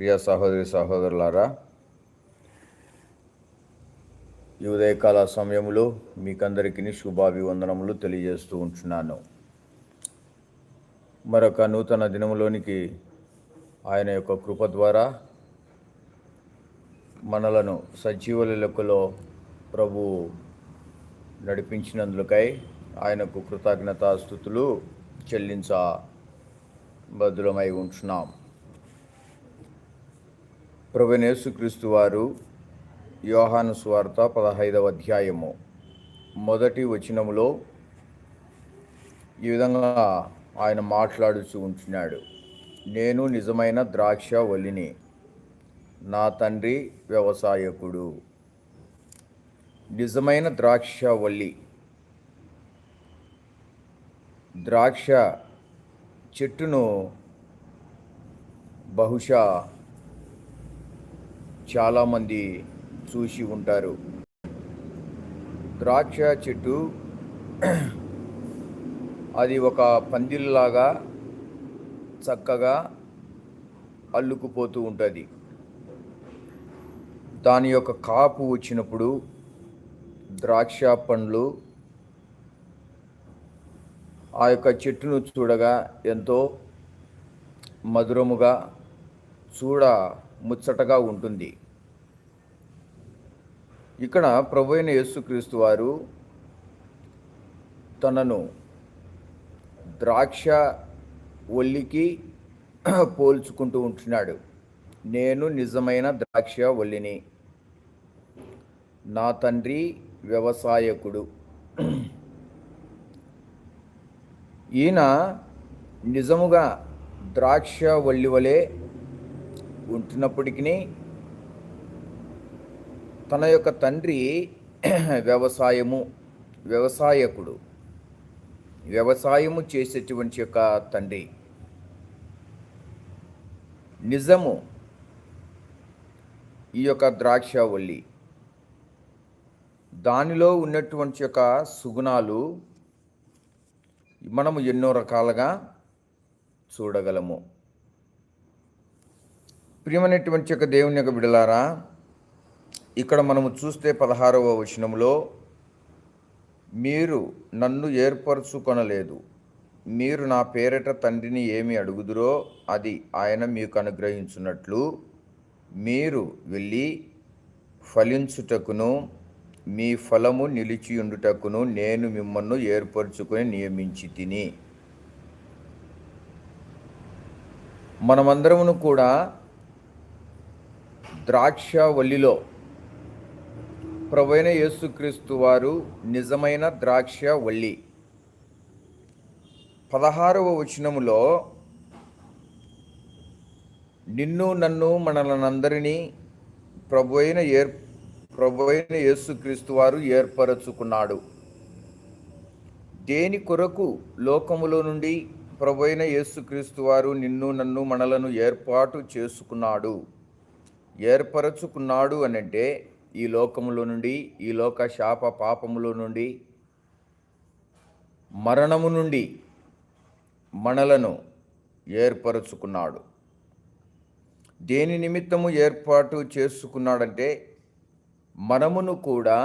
ప్రియ సహోదరి సహోదరులారా ఈ ఉదయకాల సమయంలో మీకందరికీ శుభాభివందనములు తెలియజేస్తూ ఉంటున్నాను. మరొక నూతన దినములోనికి ఆయన యొక్క కృప ద్వారా మనలను సజీవుల లెక్కలో ప్రభు నడిపించినందుకై ఆయనకు కృతజ్ఞతాస్థుతులు చెల్లించ బదులమై ఉంటున్నాం. ప్రభునేసుక్రీస్తు వారు యోహాను స్వార్త పదహైదవ అధ్యాయము. మొదటి వచనములో ఈ విధంగా ఆయన మాట్లాడుతూ ఉంటున్నాడు. నేను నిజమైన ద్రాక్ష వలిని నా తండ్రి వ్యవసాయకుడు. నిజమైన ద్రాక్ష వల్లి ద్రాక్ష చెట్టును బహుశా చాలామంది చూసి ఉంటారు. ద్రాక్ష చెట్టు అది ఒక పందిల్లాగా చక్కగా అల్లుకుపోతూ ఉంటుంది. దాని యొక్క కాపు వచ్చినప్పుడు ద్రాక్ష పండ్లు ఆ యొక్క చెట్టును చూడగా ఎంతో మధురముగా చూడ ముచ్చటగా ఉంటుంది. ఇక్కడ ప్రభు అయిన యేసుక్రీస్తు వారు తనను ద్రాక్ష ఒల్లికి పోల్చుకుంటూ ఉంటున్నాడు. నేను నిజమైన ద్రాక్ష ఒల్లిని నా తండ్రి వ్యవసాయకుడు. ఈయన నిజముగా ద్రాక్ష వల్లి వలె ఉంటున్నప్పటికీ తన యొక్క తండ్రి వ్యవసాయము వ్యవసాయకుడు. వ్యవసాయము చేసేటువంటి యొక్క తండ్రి. నిజము ఈ యొక్క ద్రాక్షవల్లి. దానిలో ఉన్నటువంటి యొక్క సుగుణాలు మనము ఎన్నో రకాలుగా చూడగలము. ప్రియమైనటువంటి యొక్క దేవుని యొక్క విడలారా ఇక్కడ మనము చూస్తే పదహారవ వచనంలో మీరు నన్ను ఏర్పరచుకొనలేదు. మీరు నా పేరట తండ్రిని ఏమి అడుగుదురో అది ఆయన మీకు అనుగ్రహించున్నట్లు. మీరు వెళ్ళి ఫలించుటకును మీ ఫలము నిలిచియుండుటకును నేను మిమ్మల్ని ఏర్పరచుకొని నియమించి తిని. మనమందరమును కూడా ద్రాక్ష వల్లిలో ప్రభైన యేసుక్రీస్తు వారు నిజమైన ద్రాక్ష వల్లి. పదహారవ వచనములో నిన్ను నన్ను మనలనందరినీ ప్రభు అయిన ఏర్ ప్రభు అయిన యేసుక్రీస్తు వారు ఏర్పరచుకున్నాడు. దేని కొరకు లోకములో నుండి ప్రభు అయిన యేసుక్రీస్తు వారు నిన్ను నన్ను మనలను ఏర్పాటు చేసుకున్నాడు? ఏర్పరచుకున్నాడు అనంటే ఈ లోకములో నుండి ఈ లోక శాప పాపములో నుండి మరణము నుండి మనలను ఏర్పరచుకున్నాడు. దేని నిమిత్తము ఏర్పాటు చేసుకున్నాడంటే మనమును కూడా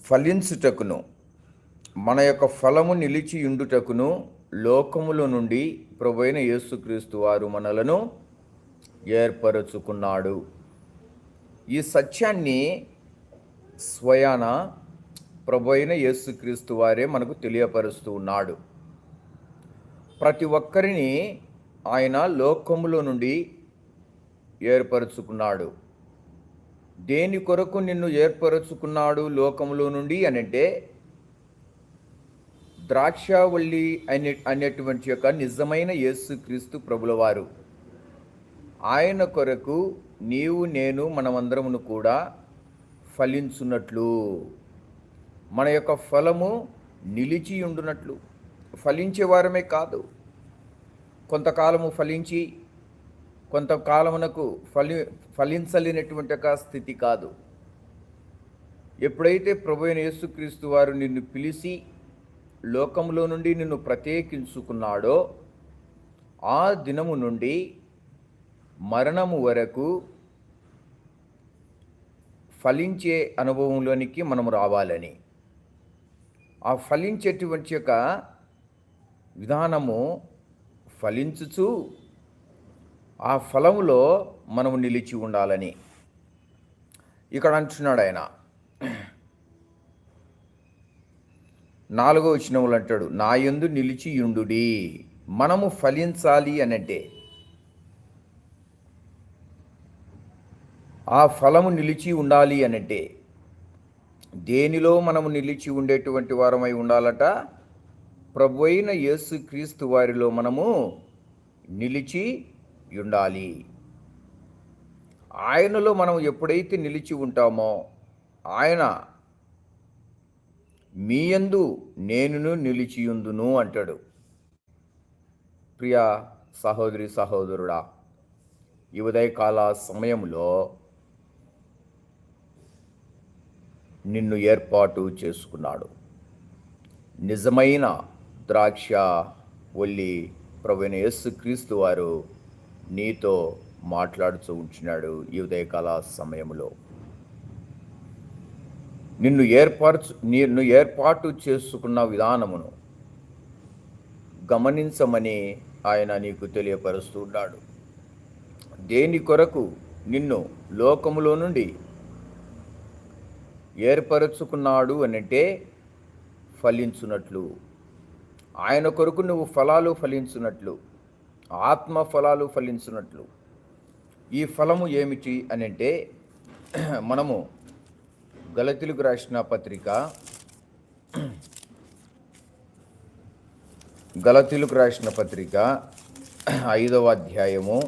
ఫలించుటకును మన యొక్క ఫలము నిలిచి ఉండుటకును లోకములో నుండి ప్రభైన యేసుక్రీస్తు వారు మనలను ఏర్పరచుకున్నాడు. ఈ సత్యాన్ని స్వయాన ప్రభు అయిన యేసుక్రీస్తు వారే మనకు తెలియపరుస్తూ ఉన్నాడు. ప్రతి ఒక్కరిని ఆయన లోకములో నుండి ఏర్పరచుకున్నాడు. దేని కొరకు నిన్ను ఏర్పరచుకున్నాడు లోకములో నుండి అనంటే ద్రాక్షావల్లి అనే అనేటువంటి యొక్క నిజమైన యేసుక్రీస్తు ప్రభులవారు. ఆయన కొరకు నీవు నేను మనమందరమును కూడా ఫలించున్నట్లు మన యొక్క ఫలము నిలిచి ఉండునట్లు. ఫలించేవారమే కాదు. కొంతకాలము ఫలించి కొంతకాలమునకు ఫలి ఫలించలేనటువంటి ఒక స్థితి కాదు. ఎప్పుడైతే ప్రభు అయిన యేసుక్రీస్తు వారు నిన్ను పిలిచి లోకంలో నుండి నిన్ను ప్రత్యేకించుకున్నాడో ఆ దినము నుండి మరణము వరకు ఫలించే అనుభవంలోనికి మనము రావాలని. ఆ ఫలించేటువంటి యొక్క విధానము ఫలించుచు ఆ ఫలములో మనము నిలిచి ఉండాలని. ఇక్కడ అంటున్నాడు ఆయన. నాలుగో వచనములు అంటాడు నా యందు నిలిచి యుండుడి మనము ఫలించాలి అనంటే ఆ ఫలము నిలిచి ఉండాలి అనంటే దేనిలో మనము నిలిచి ఉండేటువంటి వారమై ఉండాలట? ప్రభు అయిన యేసు క్రీస్తు వారిలో మనము నిలిచి ఉండాలి. ఆయనలో మనం ఎప్పుడైతే నిలిచి ఉంటామో ఆయన మీయందు నేనును నిలిచియుందును అంటాడు. ప్రియ సహోదరి సహోదరుడా ఈ ఉదయకాల సమయంలో నిన్ను ఏర్పాటు చేసుకున్నాడు. నిజమైన ద్రాక్ష ఒల్లి ప్రవీణ యస్సు క్రీస్తు వారు నీతో మాట్లాడుతూ ఉంటున్నాడు ఈ ఉదయకాల సమయంలో. నిన్ను ఏర్పరచు నిన్ను ఏర్పాటు చేసుకున్న విధానమును గమనించమని ఆయన నీకు తెలియపరుస్తున్నాడు దేని కొరకు నిన్ను లోకములో నుండి ఏర్పరచుకున్నాడు అనంటే ఫలించున్నట్లు ఆయన కొరకు నువ్వు ఫలాలు ఫలించున్నట్లు ఆత్మ ఫలాలు ఫలించున్నట్లు ఈ ఫలము ఏమిటి అని అంటే మనము గలతిలకు రాసిన పత్రిక గలతిలకు రాసిన పత్రిక ఐదవ అధ్యాయము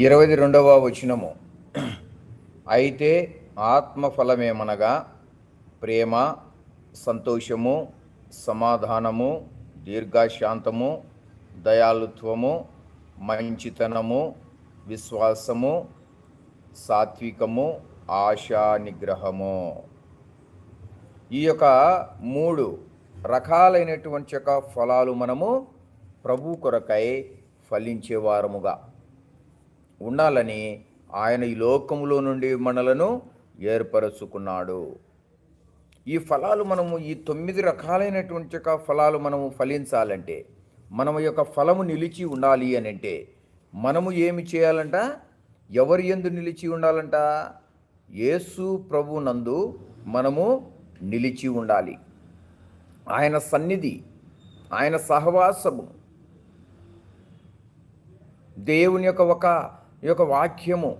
ఇరవై రెండవ వచనము. అయితే ఆత్మఫలమేమనగా ప్రేమ సంతోషము సమాధానము దీర్ఘశాంతము దయాళుత్వము మంచితనము విశ్వాసము సాత్వికము ఆశా నిగ్రహము ఈ యొక్క మూడు రకాలైనటువంటి యొక్క ఫలాలు మనము ప్రభు కొరకై ఫలించేవారముగా. ఉండాలని ఆయన ఈ లోకములో నుండి మనలను ఏర్పరచుకున్నాడు. ఈ ఫలాలు మనము ఈ తొమ్మిది రకాలైనటువంటి యొక్క ఫలాలు మనము ఫలించాలంటే మనము యొక్క ఫలము నిలిచి ఉండాలి అని అంటే మనము ఏమి చేయాలంట? ఎవరి ఎందు నిలిచి ఉండాలంట? యేసు ప్రభు నందు మనము నిలిచి ఉండాలి. ఆయన సన్నిధి ఆయన సహవాసము దేవుని యొక్క ఒక ఈ యొక్క వాక్యము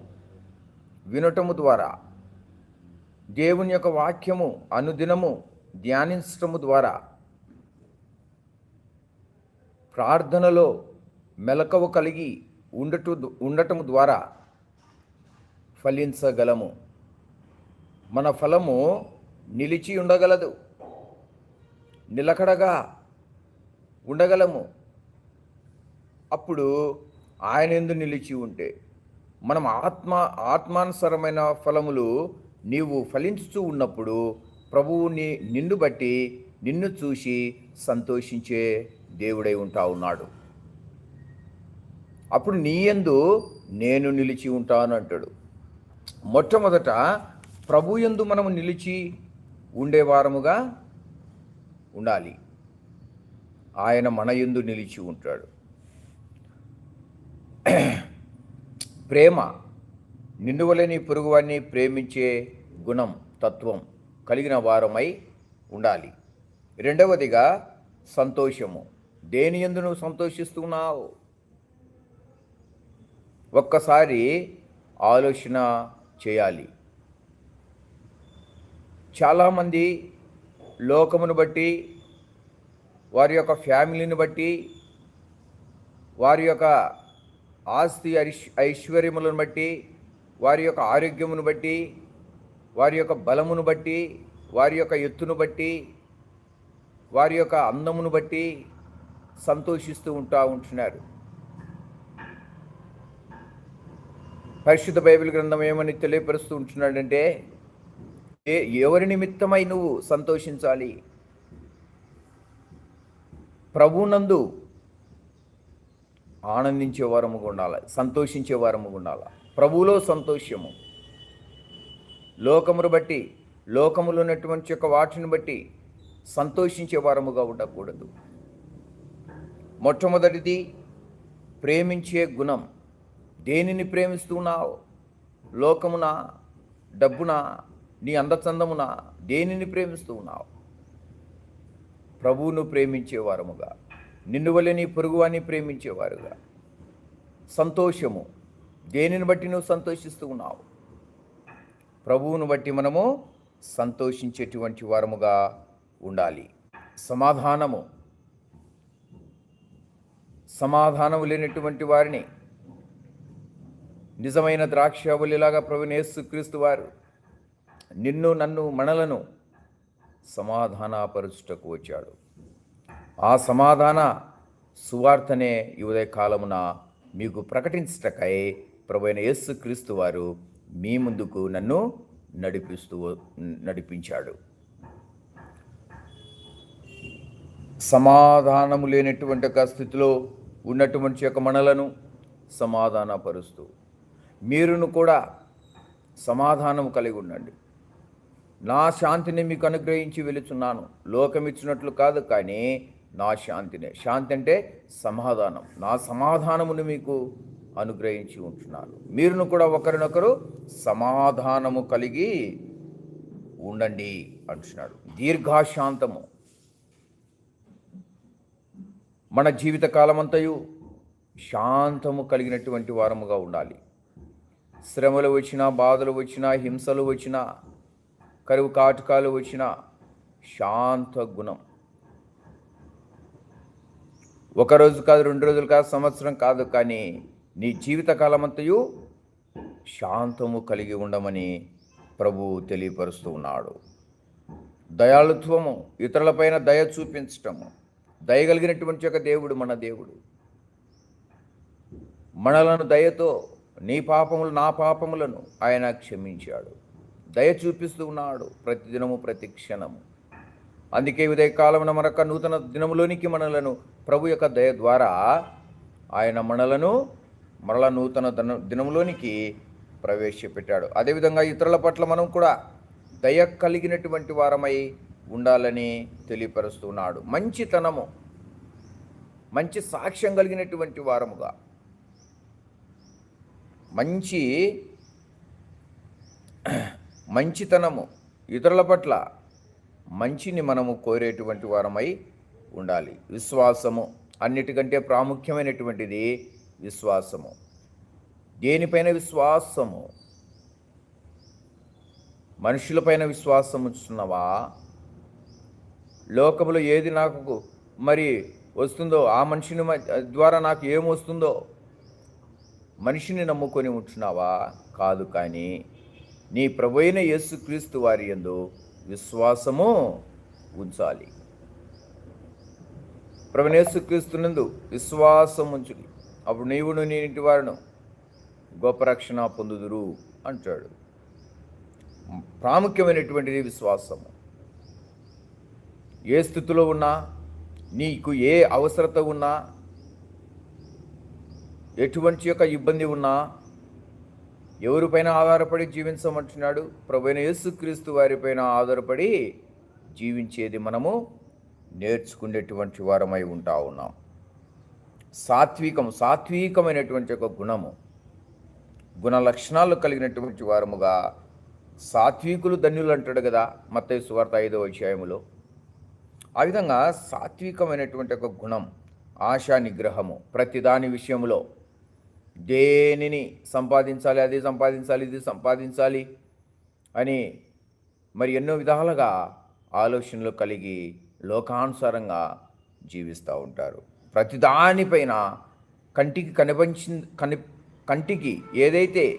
వినటము ద్వారా దేవుని యొక్క వాక్యము అనుదినము ధ్యానించటము ద్వారా ప్రార్థనలో మెలకువ కలిగి ఉండటు ఉండటము ద్వారా ఫలించగలము. మన ఫలము నిలిచి ఉండగలదు నిలకడగా ఉండగలము. అప్పుడు ఆయన ఎందు నిలిచి ఉంటే మనం ఆత్మ ఆత్మానుసరమైన ఫలములు నీవు ఫలించుతూ ఉన్నప్పుడు ప్రభువు నీ నిన్ను బట్టి నిన్ను చూసి సంతోషించే దేవుడై ఉంటా ఉన్నాడు. అప్పుడు నీయందు నేను నిలిచి ఉంటాను అంటాడు. మొట్టమొదట ప్రభు ఎందు మనము నిలిచి ఉండేవారముగా ఉండాలి. ఆయన మన యందు నిలిచి ఉంటాడు. ప్రేమ నిండువలేని పొరుగువాన్ని ప్రేమించే గుణం తత్వం కలిగిన వారమై ఉండాలి. రెండవదిగా సంతోషము. దేని ఎందు నువ్వు సంతోషిస్తున్నావు? ఒక్కసారి ఆలోచన చేయాలి. చాలామంది లోకమును బట్టి వారి యొక్క ఫ్యామిలీని బట్టి వారి యొక్క ఆస్తి ఐశ్వర్యములను బట్టి వారి యొక్క ఆరోగ్యమును బట్టి వారి యొక్క బలమును బట్టి వారి యొక్క ఎత్తును బట్టి వారి యొక్క అందమును బట్టి సంతోషిస్తూ ఉంటా ఉంటున్నారు. పరిశుద్ధ బైబిల్ గ్రంథం ఏమని తెలియపరుస్తూ ఉంటున్నాడంటే ఏ ఎవరి నిమిత్తమై నువ్వు సంతోషించాలి? ప్రభునందు ఆనందించే వారముగా ఉండాలి? సంతోషించే వారముగా ఉండాలి? ప్రభువులో సంతోషము. లోకమును బట్టి లోకములో ఉన్నటువంటి యొక్క వాటిని బట్టి సంతోషించే వారముగా ఉండకూడదు. మొట్టమొదటిది ప్రేమించే గుణం. దేనిని ప్రేమిస్తున్నావు? లోకమున డబ్బున నీ అందచందమున దేనిని ప్రేమిస్తూ ఉన్నావు ప్రభువును ప్రేమించే వారముగా. నిన్ను వల్లే నీ పొరుగువాన్ని ప్రేమించేవారుగా. సంతోషము. దేనిని బట్టి నువ్వు సంతోషిస్తూ ఉన్నావు? ప్రభువును బట్టి మనము సంతోషించేటువంటి వారముగా ఉండాలి. సమాధానము. సమాధానము లేనటువంటి వారిని నిజమైన ద్రాక్షావళిలాగా ప్రభునేసు క్రీస్తు వారు నిన్ను నన్ను మనలను సమాధానపరుచుటకు వచ్చాడు. ఆ సమాధాన సువార్తనే ఈ ఉదయ కాలమున మీకు ప్రకటించటకై ప్రభుైన యేసు క్రీస్తు వారు మీ ముందుకు నన్ను నడిపిస్తూ నడిపించాడు. సమాధానము లేనటువంటి ఒక స్థితిలో ఉన్నటువంటి యొక్క మనలను సమాధానపరుస్తూ మీరును కూడా సమాధానము కలిగి ఉండండి. నా శాంతిని మీకు అనుగ్రహించి వెళుచున్నాను లోకమిచ్చినట్లు కాదు కానీ నా శాంతినే. శాంతి అంటే సమాధానం. నా సమాధానమును మీకు అనుగ్రహించి ఉంటున్నాను. మీరును కూడా ఒకరినొకరు సమాధానము కలిగి ఉండండి అంటున్నాడు. దీర్ఘాశాంతము. మన జీవిత కాలమంతయు శాంతము కలిగినటువంటి వారముగా ఉండాలి. శ్రమలు వచ్చినా బాధలు వచ్చినా హింసలు వచ్చినా కరువు కాటకాలు వచ్చినా శాంత గుణం. ఒక రోజు కాదు రెండు రోజులు కాదు సంవత్సరం కాదు కానీ నీ జీవితకాలమంతయు శాంతము కలిగి ఉండమని ప్రభు తెలియపరుస్తూ ఉన్నాడు. దయాళుత్వము ఇతరులపైన దయ చూపించటము దయగలిగినటువంటి ఒక దేవుడు మన దేవుడు. మనలను దయతో నీ పాపములు నా పాపములను ఆయన క్షమించాడు. దయ చూపిస్తూ ఉన్నాడు ప్రతిదినము ప్రతి క్షణము అందుకే ఉదయకాలమున మరొక నూతన దినములోనికి మనలను ప్రభు యొక్క దయ ద్వారా ఆయన మనలను మరల నూతన దిన దినములోనికి ప్రవేశపెట్టాడు. అదేవిధంగా ఇతరుల పట్ల మనం కూడా దయ కలిగినటువంటి వారమై ఉండాలని తెలియపరుస్తున్నాడు. మంచితనము మంచి సాక్ష్యం కలిగినటువంటి వారముగా మంచి మంచితనము ఇతరుల పట్ల మంచిని మనము కోరేటువంటి వారమై ఉండాలి. విశ్వాసము అన్నిటికంటే ప్రాముఖ్యమైనటువంటిది విశ్వాసము. దేనిపైన విశ్వాసము? మనుషులపైన విశ్వాసం ఉంచుతున్నావా లోకములో ఏది నాకు మరి వస్తుందో ఆ మనిషిని మ- ద్వారా నాకు ఏమొస్తుందో మనిషిని నమ్ముకొని ఉంటున్నావా? కాదు కానీ నీ ప్రభైన యేసుక్రీస్తు వారి ఎందు విశ్వాసము ఉంచాలి. ప్రభుని యేసుక్రీస్తునందు విశ్వాసం ఉంచుడి అప్పుడు నీవును నీ ఇంటి వారును గొప్ప రక్షణ పొందుదురు అంటాడు. ప్రాముఖ్యమైనటువంటిది విశ్వాసము. ఏ స్థితిలో ఉన్నా నీకు ఏ అవసరత ఉన్నా ఎటువంటి యొక్క ఇబ్బంది ఉన్నా ఎవరిపైన ఆధారపడి జీవించమంటున్నాడు? ప్రభుైన యేసుక్రీస్తు వారిపైన ఆధారపడి జీవించేది మనము నేర్చుకునేటువంటి వారమై ఉంటా ఉన్నాం. సాత్వికం సాత్వికమైనటువంటి ఒక గుణము గుణ లక్షణాలు కలిగినటువంటి వారముగా సాత్వికులు ధన్యులు అంటాడు కదా మత్తయి సువార్త ఐదో అధ్యాయములో. ఆ విధంగా సాత్వికమైనటువంటి ఒక గుణం ఆశా నిగ్రహము ప్రతిదాని విషయంలో. దేనిని సంపాదించాలి అది సంపాదించాలి ఇది సంపాదించాలి అని మరి ఎన్నో విధాలుగా ఆలోచనలు కలిగి లోకానుసారంగా జీవిస్తూ ఉంటారు. ప్రతిదానిపైన కంటికి కనిపించి కని కంటికి ఏదైతే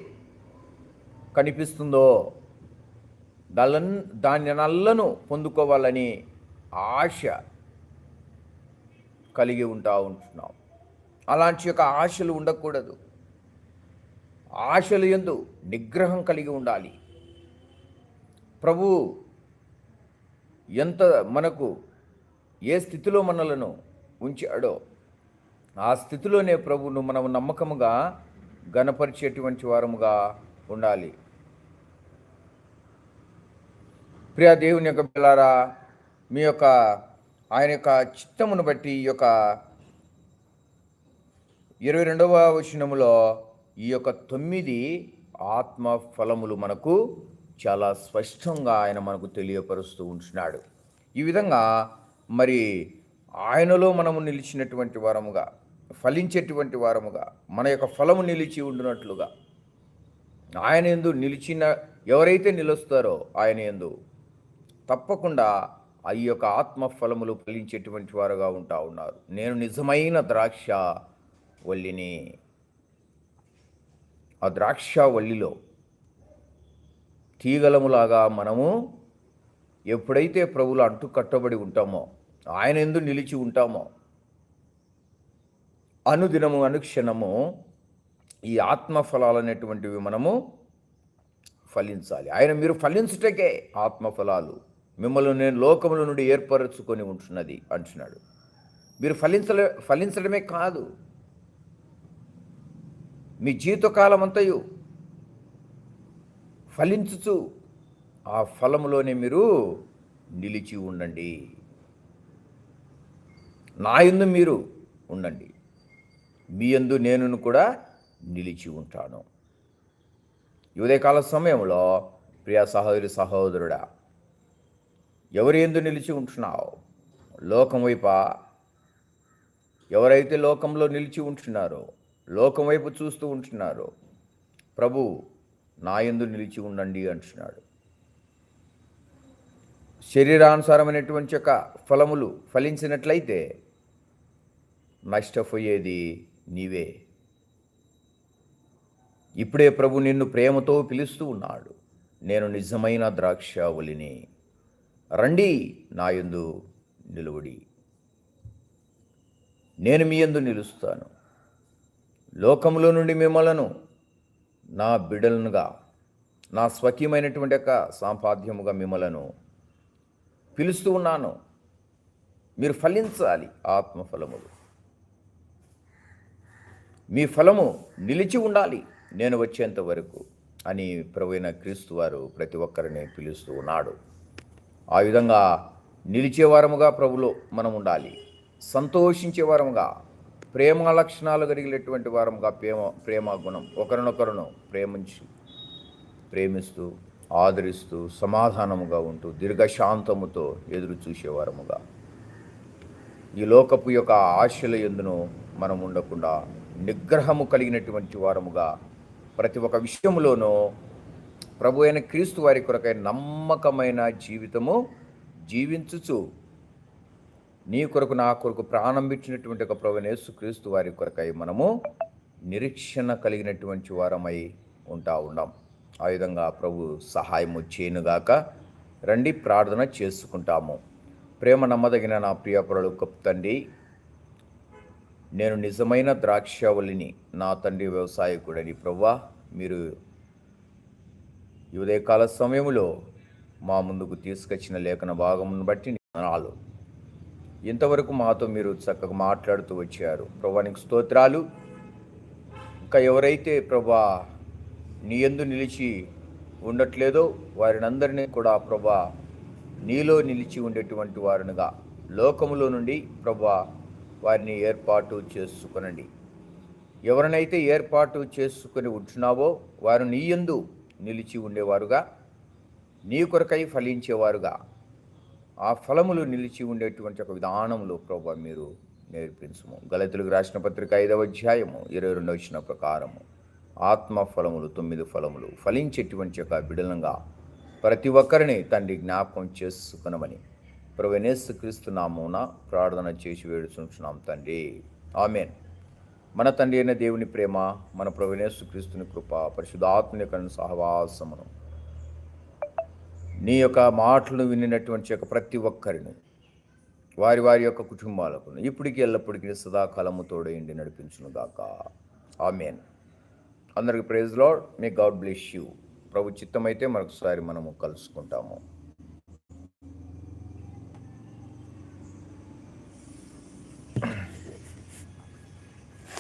కనిపిస్తుందో దాని దాని నల్లను పొందుకోవాలని ఆశ కలిగి ఉంటా ఉంటున్నాం. అలాంటి యొక్క ఆశలు ఉండకూడదు. ఆశలు ఎందు నిగ్రహం కలిగి ఉండాలి. ప్రభు ఎంత మనకు ఏ స్థితిలో మనలను ఉంచాడో ఆ స్థితిలోనే ప్రభువును మనం నమ్మకముగా గణపరిచేటువంటి వారముగా ఉండాలి. ప్రియా దేవుని యొక్క పిల్లారా మీ యొక్క ఆయన యొక్క చిత్తమును బట్టి ఈ యొక్క ఇరవై రెండవ వచనములో ఈ యొక్క తొమ్మిది ఆత్మ ఫలములు మనకు చాలా స్పష్టంగా ఆయన మనకు తెలియపరుస్తూ ఉంటున్నాడు. ఈ విధంగా మరి ఆయనలో మనము నిలిచినటువంటి వారముగా ఫలించేటువంటి వారముగా మన యొక్క ఫలము నిలిచి ఉండినట్లుగా ఆయన ఎందు నిలిచిన ఎవరైతే నిలుస్తారో ఆయన ఎందు తప్పకుండా ఆ యొక్క ఆత్మ ఫలములు ఫలించేటువంటి వారుగా ఉంటా ఉన్నారు. నేను నిజమైన ద్రాక్ష వల్లిని. ఆ ద్రాక్షవల్లిలో తీగలములాగా మనము ఎప్పుడైతే ప్రభులు అంటు కట్టబడి ఉంటామో ఆయన ఎందు నిలిచి ఉంటామో అనుదినము అనుక్షణము ఈ ఆత్మఫలాలు అనేటువంటివి మనము ఫలించాలి. ఆయన మీరు ఫలించుటకే ఆత్మ ఫలాలు మిమ్మల్ని నేను లోకముల నుండి ఏర్పరచుకొని ఉంటున్నది అంటున్నాడు. మీరు ఫలించలే ఫలించడమే కాదు. మీ జీవితకాలం అంతయు ఫలించుచు ఆ ఫలములోనే మీరు నిలిచి ఉండండి. నా యందు మీరు ఉండండి. మీ యందు నేను కూడా నిలిచి ఉంటాను. ఈ ఉదయకాల సమయంలో ప్రియా సహోదరి సహోదరుడా ఎవరి ఎందు నిలిచి ఉంటున్నావు? లోకం వైపా ఎవరైతే లోకంలో నిలిచి ఉంటున్నారో లోకం వైపు చూస్తూ ఉంటున్నారో ప్రభు నా ఎందు నిలిచి ఉండండి అంటున్నాడు. శరీరానుసారమైనటువంటి యొక్క ఫలములు ఫలించినట్లయితే నష్టపోయేది నీవే. ఇప్పుడే ప్రభు నిన్ను ప్రేమతో పిలుస్తూ ఉన్నాడు. నేను నిజమైన ద్రాక్షావళిని. రండి నా యందు నేను మీ ఎందు నిలుస్తాను. లోకంలో నుండి మిమ్మలను నా బిడలనుగా నా స్వకీయమైనటువంటి యొక్క సాంపాద్యముగా మిమ్మలను పిలుస్తూ ఉన్నాను. మీరు ఫలించాలి ఆత్మఫలములు. మీ ఫలము నిలిచి ఉండాలి నేను వచ్చేంత వరకు అని ప్రభువైన క్రీస్తు వారు ప్రతి ఒక్కరిని పిలుస్తూ ఉన్నాడు. ఆ విధంగా నిలిచే వారముగా ప్రభులో మనం ఉండాలి. సంతోషించే వారముగా ప్రేమ లక్షణాలు కలిగినటువంటి వారముగా ప్రేమ ప్రేమ గుణం ఒకరినొకరును ప్రేమించి ప్రేమిస్తూ ఆదరిస్తూ సమాధానముగా ఉంటూ దీర్ఘశాంతముతో ఎదురు చూసేవారముగా ఈ లోకపు యొక్క ఆశల ఎందును మనం ఉండకుండా నిగ్రహము కలిగినటువంటి వారముగా ప్రతి ఒక్క విషయంలోనూ ప్రభు అయిన క్రీస్తు వారి కొరకై నమ్మకమైన జీవితము జీవించుచు నీ కొరకు నా కొరకు ప్రాణం ఒక ప్రవణేసు యేసు క్రీస్తు వారి కొరకై మనము నిరీక్షణ కలిగినటువంటి వారమై ఉంటా ఉన్నాం ఆ విధంగా ప్రభు సహాయము చేయనుగాక రండి ప్రార్థన చేసుకుంటాము. ప్రేమ నమ్మదగిన నా ప్రియపరుడు గొప్ప తండ్రి నేను నిజమైన ద్రాక్షవల్లిని నా తండ్రి వ్యవసాయకుడని ప్రవ్వా మీరు ఉదయకాల సమయంలో మా ముందుకు తీసుకొచ్చిన లేఖన భాగమును బట్టి నాలు ఇంతవరకు మాతో మీరు చక్కగా మాట్లాడుతూ వచ్చారు. ప్రభానికి స్తోత్రాలు. ఇంకా ఎవరైతే ప్రభా నీ ఎందు నిలిచి ఉండట్లేదో వారిని అందరినీ కూడా ప్రభా నీలో నిలిచి ఉండేటువంటి వారినిగా లోకములో నుండి ప్రభా వారిని ఏర్పాటు చేసుకునండి. ఎవరినైతే ఏర్పాటు చేసుకుని ఉంటున్నావో వారు నీ యందు నిలిచి ఉండేవారుగా నీ కొరకై ఫలించేవారుగా ఆ ఫలములు నిలిచి ఉండేటువంటి ఒక విధానంలో ప్రభు మీరు నేర్పించము. గలతులకు రాసిన పత్రిక ఐదవ అధ్యాయము ఇరవై రెండవ వచ్చిన ప్రకారము. ఆత్మ ఫలములు తొమ్మిది ఫలములు ఫలించేటువంటి ఒక బిడలంగా ప్రతి ఒక్కరిని తండ్రి జ్ఞాపకం చేసుకునమని ప్రవణేశ్ క్రీస్తు నామూన ప్రార్థన చేసి వేడుచుంటున్నాం తండ్రి. ఆమెన్. మన తండ్రి అయిన దేవుని ప్రేమ మన ప్రవణేశు క్రీస్తుని కృప పరిశుధాత్మని యొక్క సహవాసమును నీ యొక్క మాటలను వినినటువంటి యొక్క ప్రతి ఒక్కరిని వారి వారి యొక్క కుటుంబాలకు ఇప్పటికి ఎల్లప్పటికీ సదాకాలము తోడేయండి నడిపించును గాక. ఆమెన్. అందరికి praise Lord God bless you. ప్రభు చిత్తమైతే మరొకసారి మనము కలుసుకుంటాము.